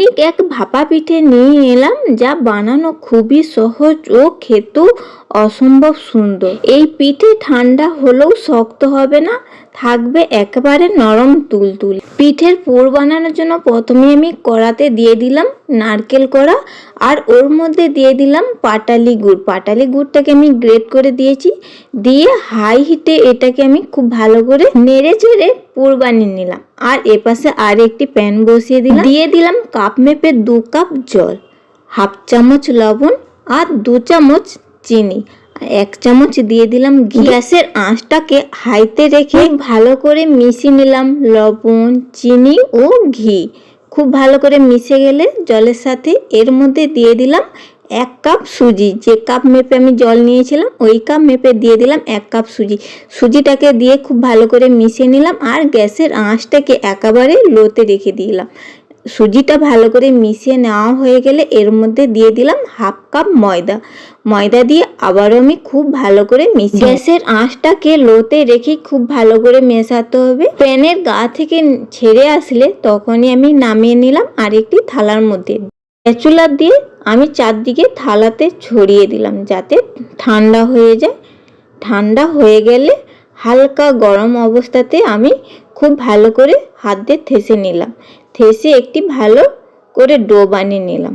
Unique এক ভাপা পিঠে নিয়ে এলাম, যা বানানো খুবই সহজ ও খেতেও অসম্ভব সুন্দর। এই পিঠে ঠান্ডা হলেও শক্ত হবে না থাকবে একেবারে নরম তুলতুল। পিঠের পুর বানানোর জন্য প্রথমে আমি কড়াতে দিয়ে দিলাম নারকেল কড়া আর ওর মধ্যে দিয়ে দিলাম পাটালি গুড়। পাটালি গুড়টাকে আমি গ্রেট করে দিয়েছি। দিয়ে হাই হিটে এটাকে আমি খুব ভালো করে নেড়ে চেড়ে পুর বানিয়ে নিলাম। আর এপাশে আর একটি প্যান বসিয়ে দিলাম। দিয়ে দিলাম কাপ মেপে দু কাপ জল, হাফ চামচ লবণ আর দু চামচ চিনি। এক চামচ দিয়ে দিলাম ঘি। গ্যাসের আঁচটাকে হাইতে রেখে ভালো করে মিশিয়ে নিলাম লবণ চিনি ও ঘি। খুব ভালো করে মিশে গেলে জলের সাথে এর মধ্যে দিয়ে দিলাম এক কাপ সুজি। যে কাপ মেপে আমি জল নিয়েছিলাম ওই কাপ মেপে দিয়ে দিলাম এক কাপ সুজি। সুজিটাকে দিয়ে খুব ভালো করে মিশিয়ে নিলাম আর গ্যাসের আঁচটাকে একেবারে লোতে রেখে দিলাম। সুজিটা ভালো করে মিশিয়ে নেওয়া হয়ে গেলে এর মধ্যে দিয়ে দিলাম হাফ কাপ ময়দা। ময়দা দিয়ে আবারও আমি খুব ভালো করে মিশিয়ে গ্যাসের আঁচটাকে লোতে রেখে খুব ভালো করে মেশাতে হবে। প্যানের গা থেকে ছেড়ে আসলে তখনই আমি নামিয়ে নিলাম আরেকটি থালার মধ্যে। স্প্যাচুলার দিয়ে আমি চারদিকে থালাতে ছড়িয়ে দিলাম যাতে ঠান্ডা হয়ে যায়। ঠান্ডা হয়ে গেলে হালকা গরম অবস্থাতে আমি খুব ভালো করে হাত দিয়ে থেসে নিলাম। থেসে একটি ভালো করে ডো বানিয়ে নিলাম।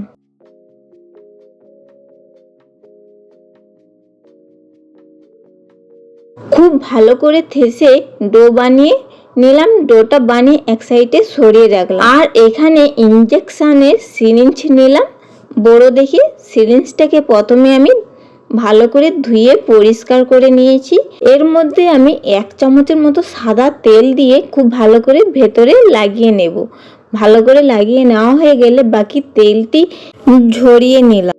খুব ভালো করে থেসে ডো বানিয়ে নিলাম। ডোটা বানিয়ে এক সাইডে সরিয়ে রাখলাম। আর এখানে ইঞ্জেকশানের সিরিঞ্জ নিলাম। বড় দেখে সিরিঞ্জটাকে প্রথমে আমি ভালো করে ধুয়ে পরিষ্কার করে নিয়েছি। এর মধ্যে আমি এক চামচের মতো সাদা তেল দিয়ে খুব ভালো করে ভেতরে লাগিয়ে নেব। ভালো করে লাগিয়ে নেওয়া হয়ে গেলে বাকি তেলটি ঝরিয়ে নিলাম।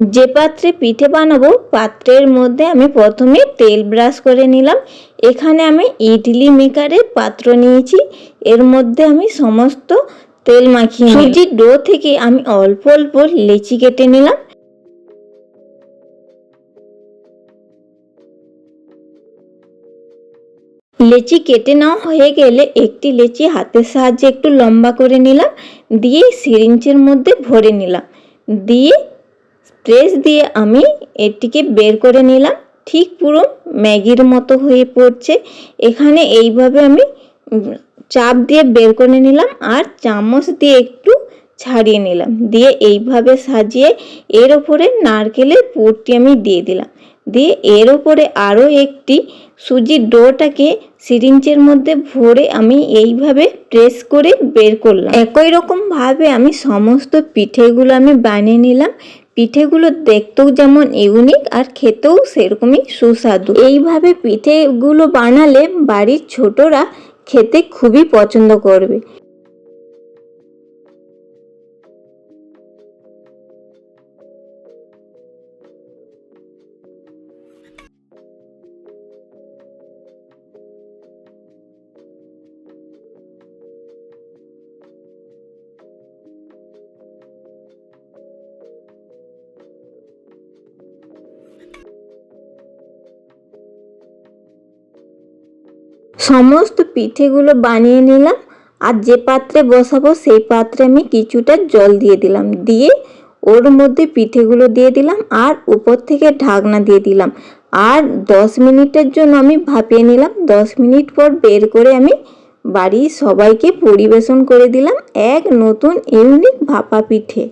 যে পাত্রে পিঠে বানাবো, পাত্রের মধ্যে আমি প্রথমে তেল ব্রাশ করে নিলাম। এখানে আমি ইডলি মেকারের পাত্র নিয়েছি। এর মধ্যে আমি সমস্ত তেল মাখিয়ে সুজির ডো থেকে আমি অল্প অল্প লেচি কেটে নিলাম। লেচি কেটে নেওয়া হয়ে গেলে একটি লেচি হাতের সাহায্যে একটু লম্বা করে নিলাম, দিয়ে সিরিঞ্জের মধ্যে ভরে নিলাম। দিয়ে প্রেস দিয়ে আমি এটিকে বের করে নিলাম। ঠিক পুরো ম্যাগির মতো হয়ে পড়ছে। এখানে এইভাবে আমি চাপ দিয়ে বের করে নিলাম আর চামচ দিয়ে একটু ছাড়িয়ে নিলাম। দিয়ে এইভাবে সাজিয়ে এর ওপরে নারকেলের পুরটি আমি দিয়ে দিলাম। দিয়ে এর ওপরে আরও একটি সুজির ডোটাকে সিরিঞ্জের মধ্যে ভরে আমি এইভাবে প্রেস করে বের করলাম। একই রকমভাবে আমি সমস্ত পিঠেগুলো আমি বানিয়ে নিলাম। পিঠেগুলো দেখতেও যেমন ইউনিক আর খেতেও সেরকমই সুস্বাদু। এইভাবে পিঠেগুলো বানালে বাড়ির ছোটরা খেতে খুবই পছন্দ করবে। সমস্ত পিঠেগুলো বানিয়ে নিলাম আর যে পাত্রে বসাবো সেই পাত্রে আমি কিছুটা জল দিয়ে দিলাম। দিয়ে ওর মধ্যে পিঠেগুলো দিয়ে দিলাম আর উপর থেকে ঢাকনা দিয়ে দিলাম। আর দশ মিনিটের জন্য আমি ভাপিয়ে নিলাম। দশ মিনিট পর বের করে আমি বাড়ির সবাইকে পরিবেশন করে দিলাম এক নতুন, ইউনিক ভাপা পিঠে।